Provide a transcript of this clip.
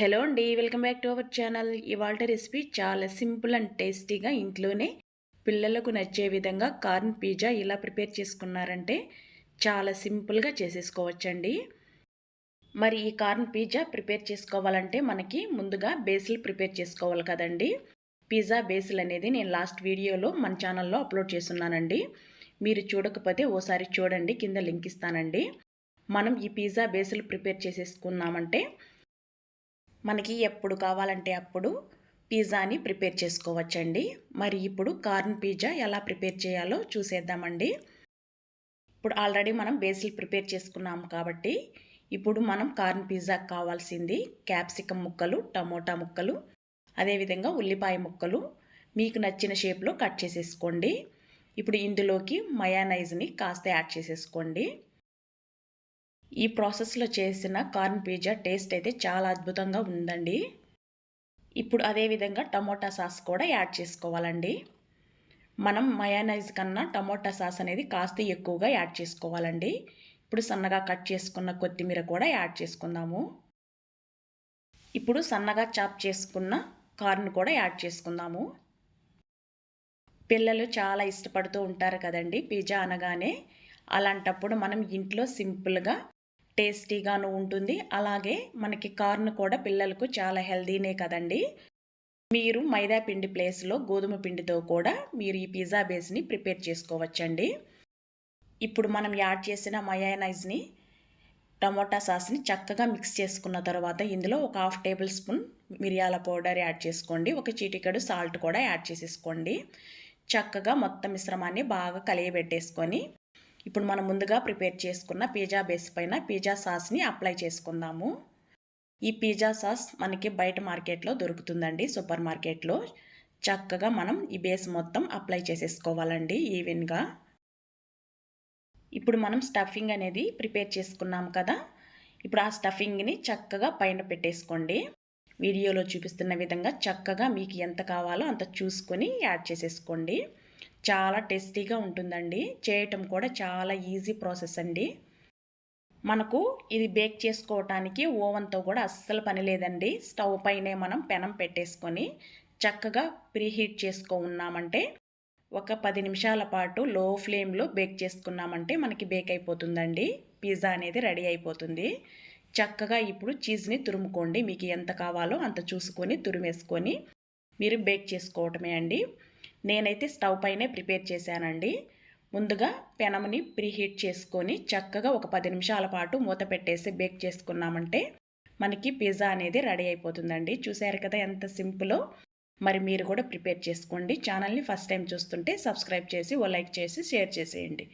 Hello అండి welcome back to our channel. ఇవాళ recipe చాలా సింపుల్ అండ్ టేస్టీగా ఇంట్లోనే పిల్లలకు నచ్చే విధంగా కార్న్ పిజ్జా ఇలా ప్రిపేర్ చేసుకున్నారంటే చాలా సింపుల్గా చేసేసుకోవచ్చండి. మరి ఈ కార్న్ పిజ్జా ప్రిపేర్ చేసుకోవాలంటే మనకి ముందుగా బేసిల్ ప్రిపేర్ చేసుకోవాలి కదండి. పిజ్జా బేసిల్ అనేది నేను లాస్ట్ వీడియోలో మన ఛానల్లో అప్లోడ్ చేస్తున్నానండి. మీరు చూడకపోతే ఓసారి చూడండి కింద లింక్ ఇస్తానండి. మనం ఈ పిజ్జా బేసిల్ ప్రిపేర్ చేసేసుకున్నామంటే మనకి ఎప్పుడు కావాలంటే అప్పుడు పిజ్జాని ప్రిపేర్ చేసుకోవచ్చండి. మరి ఇప్పుడు కార్న్ పిజ్జా ఎలా ప్రిపేర్ చేయాలో చూసేద్దామండి. ఇప్పుడు ఆల్రెడీ మనం బేసిల్ ప్రిపేర్ చేసుకున్నాము కాబట్టి ఇప్పుడు మనం కార్న్ పిజ్జా కావాల్సింది క్యాప్సికమ్ ముక్కలు టమోటా ముక్కలు అదేవిధంగా ఉల్లిపాయ ముక్కలు. మీకు నచ్చిన షేప్లో కట్ చేసేసుకోండి. ఇప్పుడు ఇందులోకి మయానైజ్ని కాస్త యాడ్ చేసేసుకోండి. ఈ ప్రాసెస్లో చేసిన కార్న్ పిజ్జా టేస్ట్ అయితే చాలా అద్భుతంగా ఉందండి. ఇప్పుడు అదేవిధంగా టమోటా సాస్ కూడా యాడ్ చేసుకోవాలండి. మనం మయానైజ్ కన్నా టమోటా సాస్ అనేది కాస్త ఎక్కువగా యాడ్ చేసుకోవాలండి. ఇప్పుడు సన్నగా కట్ చేసుకున్న కొత్తిమీర కూడా యాడ్ చేసుకుందాము. ఇప్పుడు సన్నగా చాప్ చేసుకున్న కార్న్ కూడా యాడ్ చేసుకుందాము. పిల్లలు చాలా ఇష్టపడుతూ ఉంటారు కదండి పిజ్జా అనగానే. అలాంటప్పుడు మనం ఇంట్లో సింపుల్గా టేస్టీగాను ఉంటుంది. అలాగే మనకి కార్న్ కూడా పిల్లలకు చాలా హెల్దీనే కదండి. మీరు మైదా పిండి ప్లేస్లో గోధుమ పిండితో కూడా మీరు ఈ పిజ్జా బేస్ని ప్రిపేర్ చేసుకోవచ్చండి. ఇప్పుడు మనం యాడ్ చేసిన మయానైజ్ని టమోటా సాస్ని చక్కగా మిక్స్ చేసుకున్న తర్వాత ఇందులో ఒక హాఫ్ టేబుల్ స్పూన్ మిరియాల పౌడర్ యాడ్ చేసుకోండి. ఒక చీటికడు సాల్ట్ కూడా యాడ్ చేసేసుకోండి. చక్కగా మొత్తం మిశ్రమాన్ని బాగా కలియబెట్టేసుకొని ఇప్పుడు మనం ముందుగా ప్రిపేర్ చేసుకున్న పిజ్జా బేస్ పైన పిజ్జా సాస్ని అప్లై చేసుకుందాము. ఈ పిజ్జా సాస్ మనకి బయట మార్కెట్లో దొరుకుతుందండి సూపర్ మార్కెట్లో. చక్కగా మనం ఈ బేస్ మొత్తం అప్లై చేసేసుకోవాలండి ఈవెన్గా. ఇప్పుడు మనం స్టఫింగ్ అనేది ప్రిపేర్ చేసుకున్నాం కదా. ఇప్పుడు ఆ స్టఫింగ్ని చక్కగా పైన పెట్టేసుకోండి. వీడియోలో చూపిస్తున్న విధంగా చక్కగా మీకు ఎంత కావాలో అంత చూసుకొని యాడ్ చేసేసుకోండి. చాలా టేస్టీగా ఉంటుందండి. చేయటం కూడా చాలా ఈజీ ప్రాసెస్ అండి. మనకు ఇది బేక్ చేసుకోవటానికి ఓవెన్తో కూడా అస్సలు పని లేదండి. స్టవ్ పైనే మనం పెనం పెట్టేసుకొని చక్కగా ప్రీహీట్ చేసుకో ఉన్నామంటే ఒక పది నిమిషాల పాటు లో ఫ్లేమ్లో బేక్ చేసుకున్నామంటే మనకి బేక్ అయిపోతుందండి. పిజ్జా అనేది రెడీ అయిపోతుంది. చక్కగా ఇప్పుడు చీజ్ని తురుముకోండి. మీకు ఎంత కావాలో అంత చూసుకొని తురిమేసుకొని మీరు బేక్ చేసుకోవటమే అండి. నేనైతే స్టవ్ పైనే ప్రిపేర్ చేశానండి. ముందుగా పెనముని ప్రీహీట్ చేసుకొని చక్కగా ఒక పది నిమిషాల పాటు మూత పెట్టేసి బేక్ చేసుకున్నామంటే మనకి పిజ్జా అనేది రెడీ అయిపోతుందండి. చూశారు కదా ఎంత సింపులో. మరి మీరు కూడా ప్రిపేర్ చేసుకోండి. ఛానల్ని ఫస్ట్ టైం చూస్తుంటే సబ్స్క్రైబ్ చేసి ఓ లైక్ చేసి షేర్ చేసేయండి.